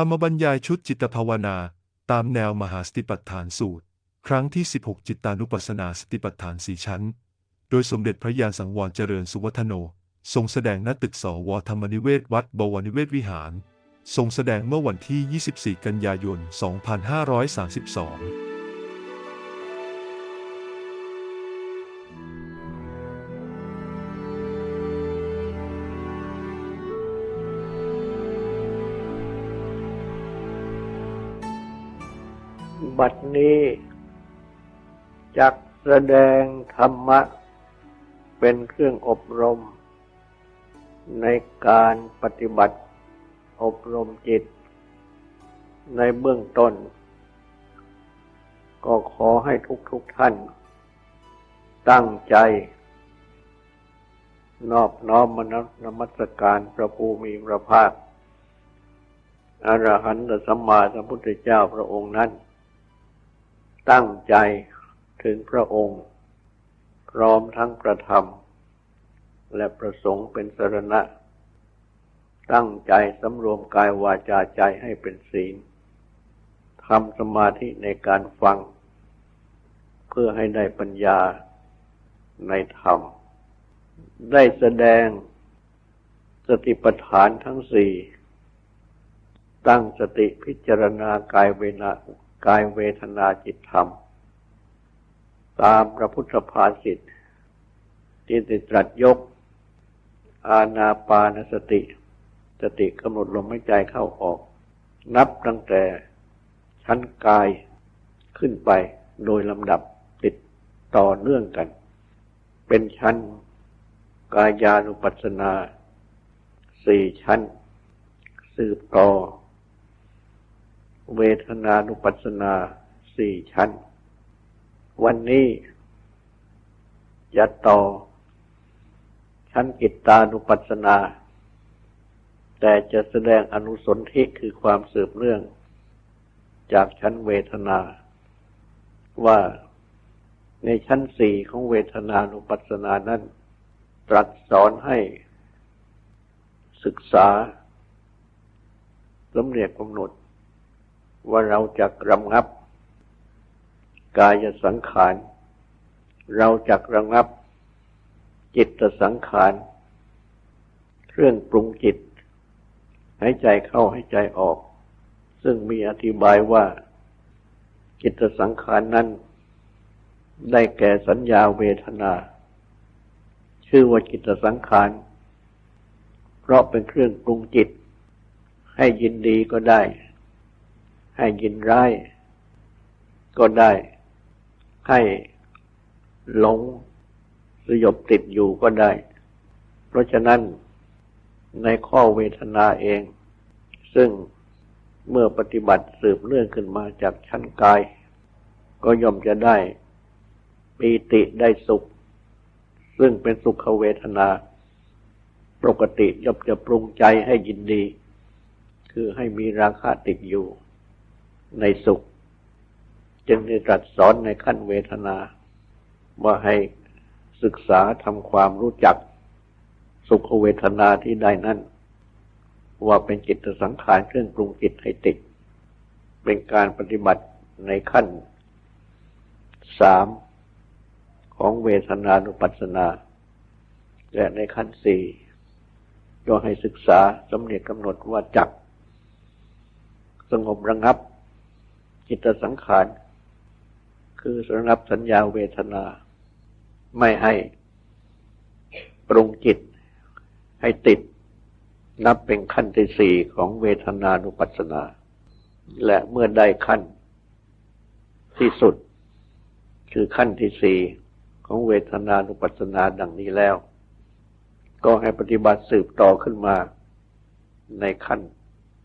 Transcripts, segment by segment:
รรมบรรยายชุดจิตภาวนา ตามแนวมหาสติปัฏฐานสูตร ครั้งที่ 16 จิตตานุปัสสนาสติปัฏฐานสี่ชั้น โดยสมเด็จพระยาณสังวรเจริญสุวัฒโน ทรงแสดงณตึกสวธรรมนิเวศวัดบวรนิเวศวิหาร ทรงแสดงเมื่อวันที่ 24 กันยายน 2532 บัดนี้จักแสดงธรรมะ เป็นเครื่องอบรม ในการปฏิบัติอบรมจิต ในเบื้องต้น ก็ขอให้ทุกทุกท่าน ตั้งใจ นอบน้อมมนนมัสการพระภูมิพระภาคอรหันตสัมมาสัมพุทธเจ้าพระองค์นั้น ตั้งใจถึงพระองค์ พร้อมทั้งประธรรม และประสงค์เป็นสรณะ ตั้งใจสำรวมกายวาจาใจให้เป็นศีลทำสมาธิในการฟัง เพื่อให้ได้ปัญญาในธรรม ได้แสดงสติปัฏฐานทั้งสี่ ตั้งสติพิจารณากายเวนา กายเวทนาจิตธรรม ตามพระพุทธภาษิตที่ได้ตรัสยก อาณาปานสติ สติกำหนดลมหายใจเข้าออก นับตั้งแต่ชั้นกายขึ้นไปโดยลำดับติดต่อเนื่องกัน เป็นชั้นกายานุปัสสนาสี่ชั้น สืบต่อ เวทนานุปัสสนาสี่ชั้น วันนี้จะต่อ ชั้นกิตตานุปัสสนา แต่จะแสดงอนุสนธิคือความสืบเนื่อง จากชั้นเวทนา ว่าในชั้นสี่ของเวทนานุปัสสนานั้น ตรัสสอนให้ศึกษาสำเนียกกำหนด ว่าเราจะรำงับ กายสังขาร เราจะระงับ จิตสังขาร เครื่องปรุงจิต หายใจเข้าหายใจออก ซึ่งมีอธิบายว่า จิตสังขารนั้น ได้แก่สัญญาเวทนา ชื่อว่าจิตสังขาร เพราะเป็นเครื่องปรุงจิต ให้ยินดีก็ได้ ให้ยินร้าย ก็ได้ ให้หลงสยบติดอยู่ก็ได้ เพราะฉะนั้นในข้อเวทนาเอง ซึ่งเมื่อปฏิบัติสืบเนื่องขึ้นมาจากชั้นกาย ก็ย่อมจะได้ปีติได้สุข ซึ่งเป็นสุขเวทนา ปกติย่อมจะปรุงใจให้ยินดี คือให้มีราคะติดอยู่ ในสุข จึงได้ตรัสสอนในขั้นเวทนา ว่าให้ศึกษาทำความรู้จัก สุขเวทนาที่ได้นั่น ว่าเป็นจิตสังขารเครื่องปรุงจิตให้ติด เป็นการปฏิบัติในขั้นสามของเวทนานุปัสสนา และในขั้นสี่ก็ให้ศึกษาสำเนียกกำหนดว่าจักสงบระงับ จิตสังขาร คือระงับสัญญาเวทนา ไม่ให้ปรุงจิตให้ติด นับเป็นขั้นที่สี่ของเวทนานุปัสสนา และเมื่อได้ขั้นที่สุด คือขั้นที่สี่ของเวทนานุปัสสนาดังนี้แล้ว ก็ให้ปฏิบัติสืบต่อขึ้นมาในขั้น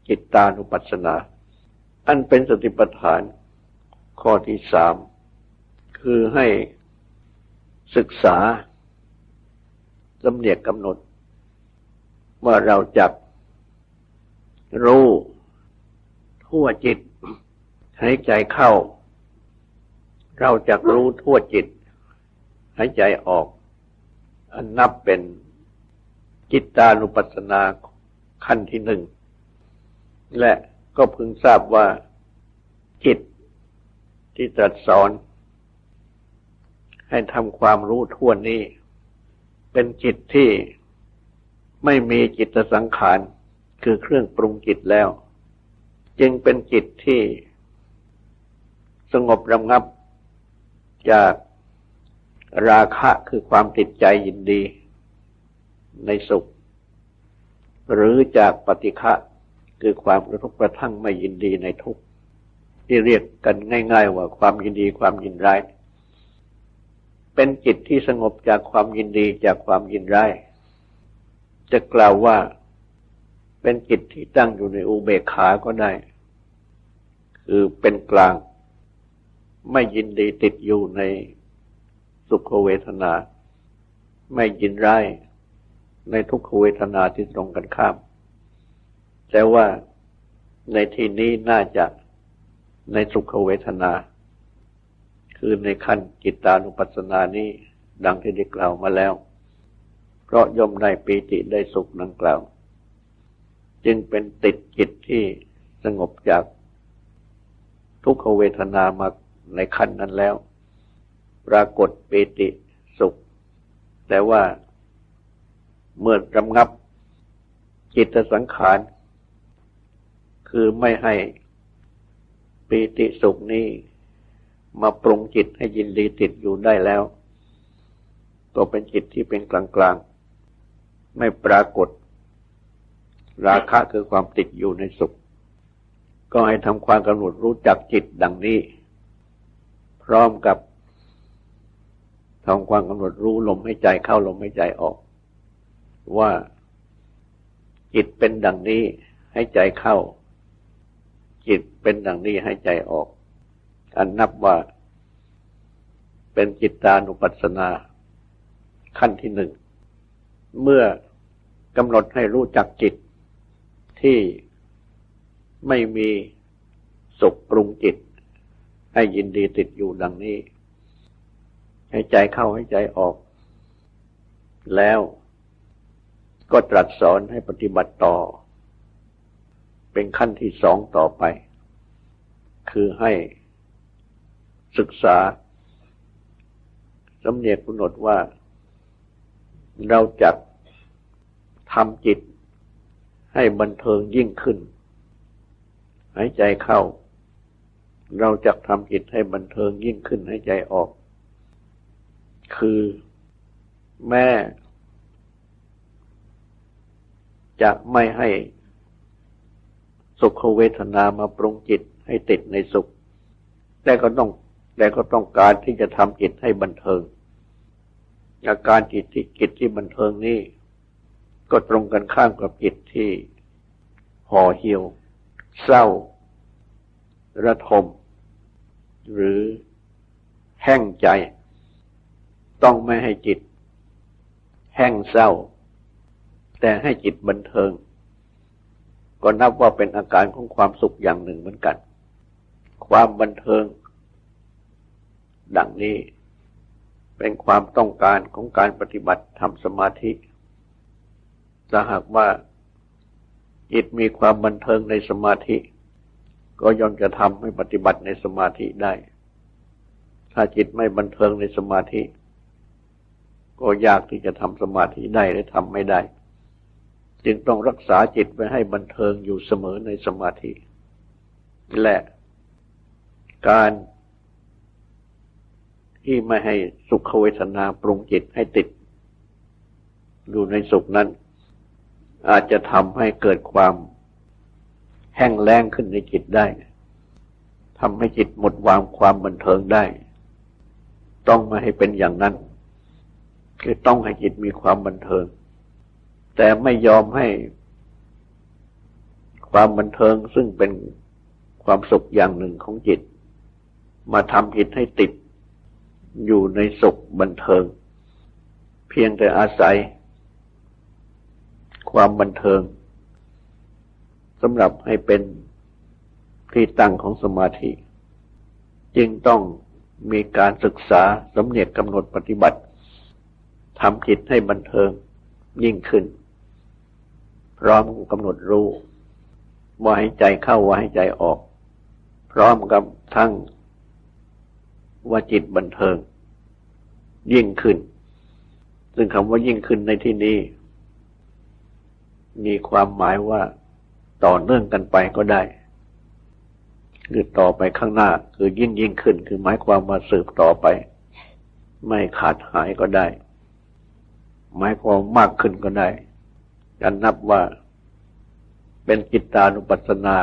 จิตตานุปัสสนา อันเป็นสติปัฏฐาน ข้อที่สามคือให้ศึกษาสำเนียกกำหนด ว่าเราจะรู้ทั่วจิตหายใจเข้า เราจะรู้ทั่วจิตหายใจออก อันนับเป็นจิตตานุปัสสนาขั้นที่หนึ่งและ ก็พึงทราบว่าจิตที่ตรัสสอน ให้ทำความรู้ทั่วนี้ เป็นจิตที่ไม่มีจิตสังขารคือเครื่องปรุงจิตแล้ว จึงเป็นจิตที่สงบระงับจากราคะคือความติดใจยินดีในสุข หรือจากปฏิฆะ คือความกระทบกระทั่งไม่ยินดีในทุกข์ที่เรียกกันง่าย ๆ ว่าความยินดีความยินร้าย เป็นจิตที่สงบจากความยินดีจากความยินร้าย จะกล่าวว่าเป็นจิตที่ตั้งอยู่ในอุเบกขาก็ได้ คือเป็นกลาง ไม่ยินดีติดอยู่ในสุขเวทนา ไม่ยินร้ายในทุกขเวทนาที่ตรงกันข้าม แต่ว่าในที่นี้น่าจะในสุขเวทนา คือในขั้นจิตตานุปัสสนานี้ ดังที่ได้กล่าวมาแล้ว เพราะย่อมได้ปีติได้สุขดังกล่าว จึงเป็นติดจิตที่สงบจากทุกขเวทนามาในขั้นนั้นแล้ว ปรากฏปีติสุข แต่ว่าเมื่อรำงับจิตสังขาร คือไม่ให้ปีติสุขนี้มาปรุงจิตให้ยินดีติดอยู่ได้แล้ว ก็เป็นจิตที่เป็นกลางๆ ไม่ปรากฏ ราคะคือความติดอยู่ในสุข ก็ให้ทำความกำหนดรู้จักจิตดังนี้ พร้อมกับทำความกำหนดรู้ลมให้ใจเข้าลมให้ใจออก ว่าจิตเป็นดังนี้ให้ใจเข้า จิตเป็นดังนี้ให้ใจออก อันนับว่าเป็นจิตตานุปัสสนา ขั้นที่หนึ่ง เมื่อกำหนดให้รู้จักจิตที่ไม่มีสุขปรุงจิต ให้ยินดีติดอยู่ดังนี้ ให้ใจเข้าให้ใจออก แล้วก็ตรัสสอนให้ปฏิบัติต่อ เป็นขั้นที่สองต่อไป คือให้ศึกษาสำเนียกกำหนดว่าเราจะทำจิตให้บันเทิงยิ่งขึ้น หายใจเข้า เราจะทำจิตให้บันเทิงยิ่งขึ้นหายใจออก คือแม่จะไม่ให้ สุขเวทนามาปรุงจิตให้ติดในสุข แต่ก็ต้องแต่ก็ต้องการที่จะทำจิตให้บันเทิง อาการจิตที่จิตที่บันเทิงนี้ก็ตรงกันข้ามกับจิตที่ห่อเหี่ยว เศร้า ระทม หรือแห้งใจ ต้องไม่ให้จิต แห้งเศร้า แต่ให้จิตบันเทิง ก็นับว่าเป็นอาการของความสุขอย่างหนึ่งเหมือนกัน ความบันเทิง ดังนี้เป็นความต้องการของการปฏิบัติทำสมาธิถ้าหากว่าจิตมีความบันเทิงในสมาธิ ก็ย่อมจะทำให้ปฏิบัติในสมาธิได้ ถ้าจิตไม่บันเทิงในสมาธิ ก็ยากที่จะทำสมาธิได้และทำไม่ได้ จึงต้องรักษาจิตไว้ให้บันเทิงอยู่เสมอในสมาธิ และการที่ไม่ให้สุขเวทนาปรุงจิตให้ติด อยู่ในสุขนั้น อาจจะทำให้เกิดความแห้งแล้งขึ้นในจิตได้ทำให้จิตหมดวางความบันเทิงได้ ต้องไม่ให้เป็นอย่างนั้น คือต้องให้จิตมีความบันเทิง แต่ไม่ยอมให้ความบันเทิงซึ่งเป็นความสุขอย่างหนึ่งของจิต มาทำจิตให้ติดอยู่ในสุขบันเทิง เพียงแต่อาศัย ความบันเทิงสำหรับให้เป็นที่ตั้งของสมาธิ จึงต้องมีการศึกษาสำเนียกกำหนดปฏิบัติทำจิตให้บันเทิงยิ่งขึ้น พร้อมกำหนดรู้ว่าให้ใจเข้าว่าให้ใจออก พร้อมกับทั้งว่าจิตบันเทิง ยิ่งขึ้น ซึ่งคำว่ายิ่งขึ้นในที่นี้ มีความหมายว่าต่อเนื่องกันไปก็ได้ คือต่อไปข้างหน้า คือยิ่งยิ่งขึ้น คือหมายความว่าสืบต่อไป ไม่ขาดหายก็ได้ หมายความมากขึ้นก็ได้ จะนับว่าเป็นจิตานุปัสสนา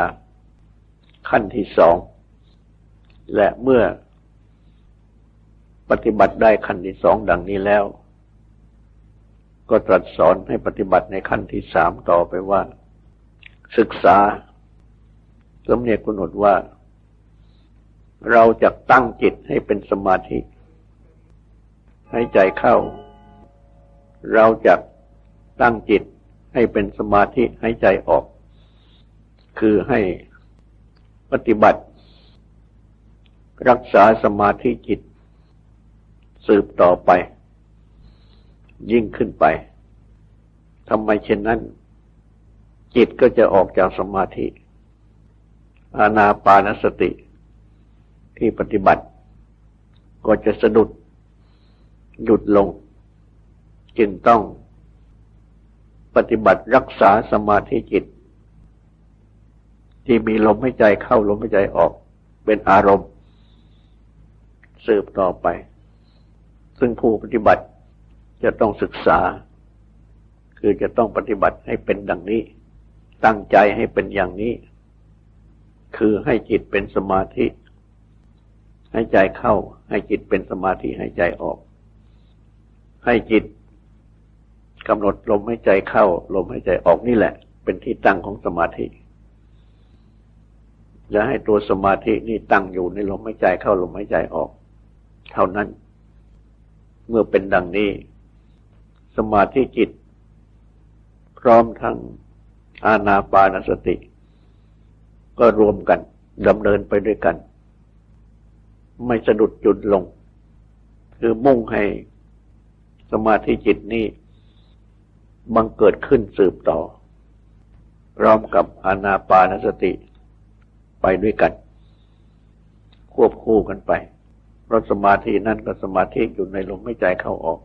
ขั้นที่สอง และเมื่อปฏิบัติได้ขั้นที่สองดังนี้แล้ว ก็ตรัสสอนให้ปฏิบัติในขั้นที่สามต่อไปว่า ศึกษาสมเนียกำหนดว่า เราจะตั้งจิตให้เป็นสมาธิ ให้ใจเข้า เราจะตั้งจิต ให้เป็นสมาธิให้ใจออก คือให้ปฏิบัติ รักษาสมาธิจิต สืบต่อไป ยิ่งขึ้นไปทำไมเช่นนั้น จิตก็จะออกจากสมาธิ อานาปานสติ ที่ปฏิบัติ ก็จะสะดุดหยุดลง จึงต้อง ปฏิบัติรักษาสมาธิจิต ที่มีลมหายใจเข้าลมหายใจออก เป็นอารมณ์ สืบต่อไป ซึ่งผู้ปฏิบัติจะต้องศึกษา คือจะต้องปฏิบัติให้เป็นดังนี้ ตั้งใจให้เป็นอย่างนี้ คือให้จิตเป็นสมาธิ ให้ใจเข้า ให้จิตเป็นสมาธิให้ใจออก ให้จิต กำหนดลมหายใจเข้า ลมหายใจออกนี่แหละ เป็นที่ตั้งของสมาธิและให้ตัวสมาธินี่ตั้งอยู่ในลมหายใจเข้าลมหายใจออก เท่านั้น เมื่อเป็นดังนี้ สมาธิจิต พร้อมทั้งอาณาปานสติ ก็รวมกันดำเนินไปด้วยกัน ไม่สะดุดจุดลง คือมุ่งให้สมาธิจิตนี้ บังเกิดขึ้นสืบต่อ พร้อมกับอานาปานสติไปด้วยกัน ควบคู่กันไปเพราะสมาธินั่นก็สมาธิอยู่ในลมไม่ใจเข้าออก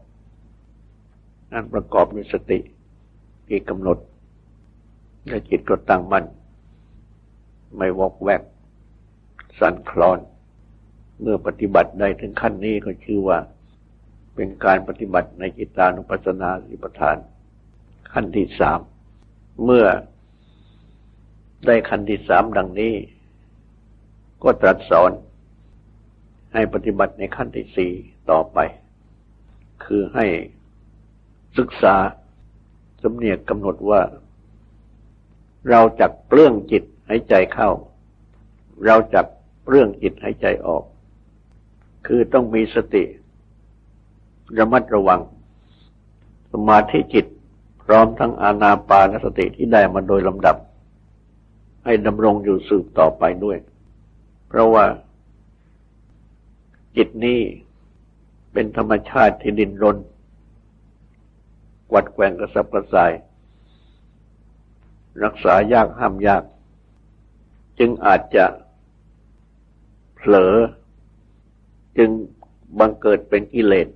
นั่นประกอบด้วยสติที่กำหนด และจิตก็ตั้งมั่น ไม่วอกแวก สั่นคลอน เมื่อปฏิบัติได้ถึงขั้นนี้ก็ชื่อว่า เป็นการปฏิบัติในจิตานุปัสสนาสิปทาน ขั้นที่สาม เมื่อได้ขั้นที่สามดังนี้ ก็ตรัสสอน ให้ปฏิบัติในขั้นที่สี่ต่อไป คือให้ศึกษาสำเนียกกำหนดว่า เราจักเปลื้องจิตให้ใจเข้า เราจักเปลื้องจิตให้ใจออก คือต้องมีสติระมัดระวัง สมาธิจิต พร้อมทั้งอาณาปานสติที่ได้มาโดยลำดับ ให้ดำรงอยู่สืบต่อไปด้วย เพราะว่า จิตนี้เป็นธรรมชาติที่ดินรน กวัดแกว่งกระสับกระส่าย รักษายากห้ามยาก จึงอาจจะเผลอ จึงบังเกิดเป็นกิเลส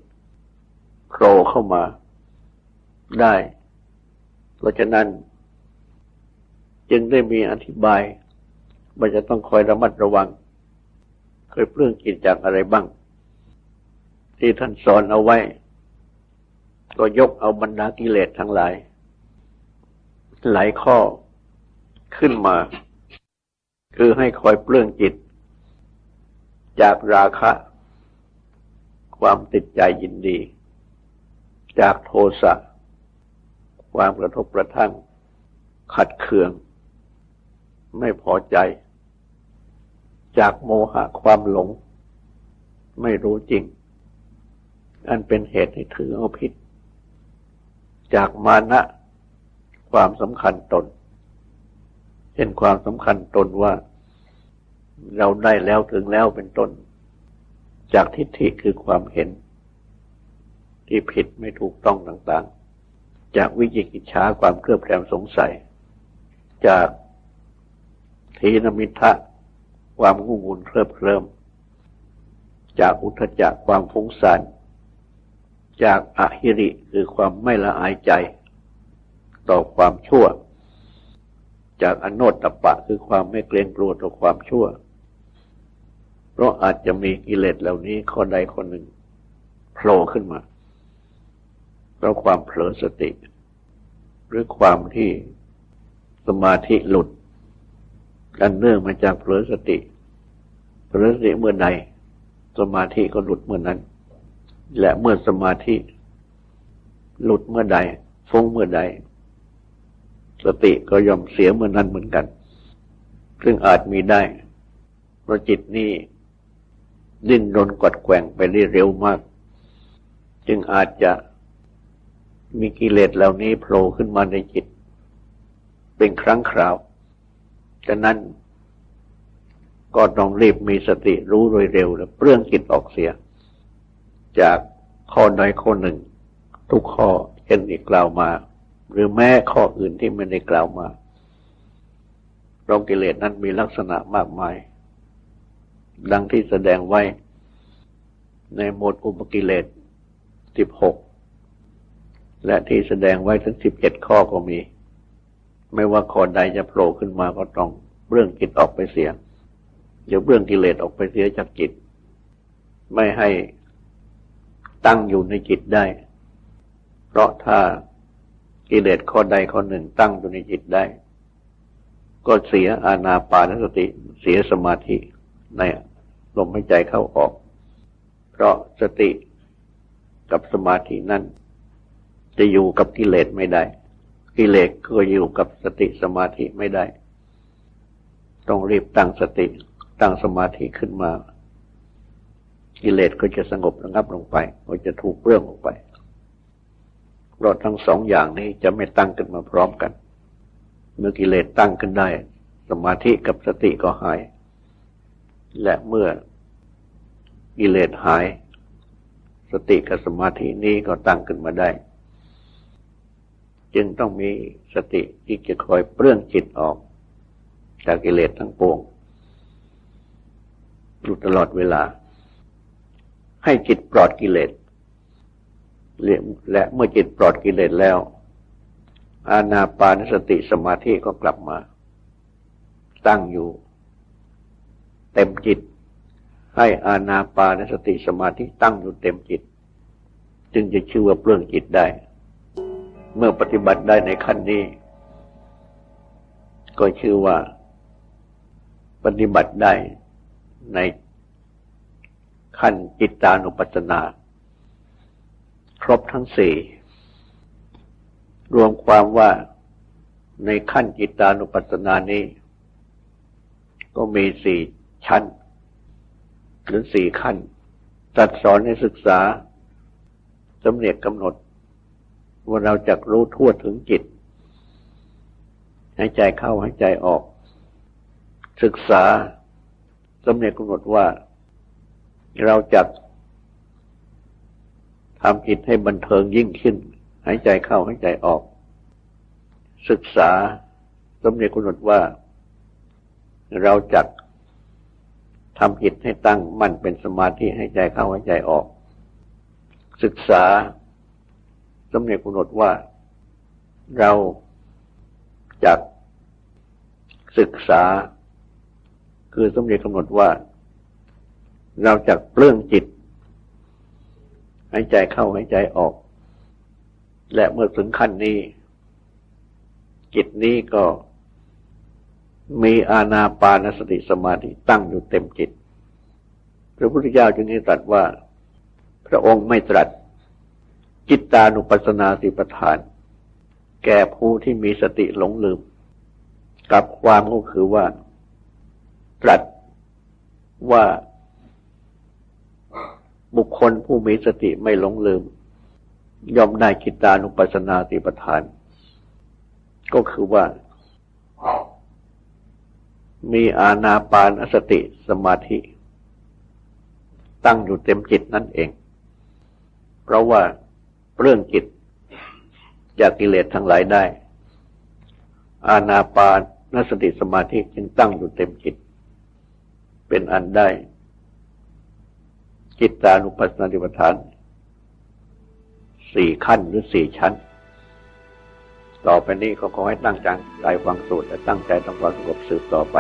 โผล่เข้ามาได้ เพราะฉะนั้น จึงได้มีอธิบายว่าจะต้องคอยระมัดระวัง เคยเปลื้องกินจากอะไรบ้าง ที่ท่านสอนเอาไว้ ก็ยกเอาบรรดากิเลสทั้งหลาย หลายข้อขึ้นมา คือให้คอยเปลื้องจิต จากราคะ ความติดใจยินดี จากโทสะ ความกระทบกระทั่ง ขัดเคือง ไม่พอใจ จากโมหะความหลง ไม่รู้จริง อันเป็นเหตุให้ถือเอาผิด จากมานะความสำคัญตน เช่นความสำคัญตนว่า เราได้แล้วถึงแล้วเป็นต้น จากทิฏฐิคือความเห็น ที่ผิดไม่ถูกต้องต่างๆ จากวิจิกิจฉาความเครือบแคลงสงสัย จากทีนมิทะความงูงุนเคลิบเคลิมจากอุทจักความฟุ้งซ่านจากอหิริคือความไม่ละอายใจ ต่อความชั่ว จากอโนตตปะคือความไม่เกรงกลัวต่อความชั่ว เพราะอาจจะมีกิเลสเหล่านี้ข้อใดข้อหนึ่งโผล่ขึ้นมา เพราะความเผลอสติ หรือความที่สมาธิหลุดกันเนื่องมาจากเผลอสติเผลอสติเมื่อใดสมาธิก็หลุดเมื่อนั้น และเมื่อสมาธิ หลุดเมื่อใดฟุ้งเมื่อใด สติก็ยอมเสียเมื่อนั้นเหมือนกัน ซึ่งอาจมีได้เพราะจิตนี้ดิ้นรนกัดแกว่งไปได้เร็วมาก จึงอาจจะ มีกิเลสเหล่านี้โผล่ขึ้นมาในจิต เป็นครั้งคราว ฉะนั้นก็ต้องรีบมีสติรู้โดยเร็วและเปลื้องจิตออกเสีย จากข้อใดข้อหนึ่ง ทุกข้อเช่นที่กล่าวมา หรือแม้ข้ออื่นที่ไม่ได้กล่าวมาเพราะกิเลสนั้นมีลักษณะมากมาย ดังที่แสดงไว้ในหมวดอุปกิเลสสิบหก และที่แสดงไว้ถึงสิบเจ็ดข้อก็มี ไม่ว่าข้อใดจะโผล่ขึ้นมาก็ต้องเรื่องจิตออกไปเสียเดี๋ยวเรื่องกิเลสออกไปเสียจากจิต ไม่ให้ตั้งอยู่ในจิตได้ เพราะถ้ากิเลสข้อใดข้อหนึ่งตั้งอยู่ในจิตได้ ก็เสียอาณาปานสติเสียสมาธิในลมหายใจเข้าออก เพราะสติกับสมาธินั้น จะอยู่กับกิเลสไม่ได้ กิเลสก็อยู่กับสติสมาธิไม่ได้ ต้องรีบตั้งสติตั้งสมาธิขึ้นมา กิเลสก็จะสงบระงับลงไป ก็จะถูกเรื่องออกไปเพราะทั้งสองอย่างนี้จะไม่ตั้งขึ้นมาพร้อมกัน เมื่อกิเลสตั้งขึ้นได้ สมาธิกับสติก็หาย และเมื่อกิเลสหาย สติกับสมาธินี้ก็ตั้งขึ้นมาได้ จึงต้องมีสติที่จะคอยเปลื้องจิตออก จากกิเลสทั้งปวงอยู่ตลอดเวลา ให้จิตปลอดกิเลสและเมื่อจิตปลอดกิเลสแล้ว อาณาปานสติสมาธิก็กลับมา ตั้งอยู่ เต็มจิต ให้อาณาปานสติสมาธิตั้งอยู่เต็มจิต จึงจะชื่อว่าเปลื้องจิตได้ เมื่อปฏิบัติได้ในขั้นนี้ ก็ชื่อว่า ปฏิบัติได้ในขั้นจิตานุปัสสนา ครบทั้งสี่รวมความว่าในขั้นจิตานุปัสสนานี้ ก็มีสี่ชั้น หรือสี่ขั้นตัดสอนให้ศึกษาสำเนียกกำหนด ว่าเราจะรู้ทั่วถึงจิต หายใจเข้าหายใจออก ศึกษาสำเนียกำหนดว่าเราจะทำจิตให้บันเทิงยิ่งขึ้น หายใจเข้าหายใจออก ศึกษาสำเนียกกำหนดว่า เราจะทำจิตให้ตั้งมั่นเป็นสมาธิให้ใจเข้าหายใจออก ศึกษา สำเนียกกำหนดว่าเราจะศึกษา คือสมเด็จกำหนดว่า เราจะเปลื้องจิตหายใจเข้าหายใจออก และเมื่อถึงขั้นนี้ จิตนี้ก็มีอาณาปานสติสมาธิตั้งอยู่เต็มจิต พระพุทธเจ้าจึงได้ตรัสว่า พระองค์ไม่ตรัส จิตตานุปัสสนาติปทาน แก่ผู้ที่มีสติหลงลืม กับความก็คือว่า ตรัสว่าบุคคลผู้มีสติไม่หลงลืม ย่อมได้กิตานุปัสสนาติปทาน ก็คือว่า มีอาณาปานสติสมาธิ ตั้งอยู่เต็มจิตนั่นเอง เพราะว่า เรื่องจิต จากกิเลสทั้งหลายได้ อาณาปานสติสมาธิจึงตั้งอยู่เต็มจิต เป็นอันได้ จิตตานุปัสสนาธิปทานสี่ขั้นหรือสี่ชั้น ต่อไปนี้ก็ขอให้ตั้งใจฟังสูตรและตั้งใจทำความสงบสืบต่อไป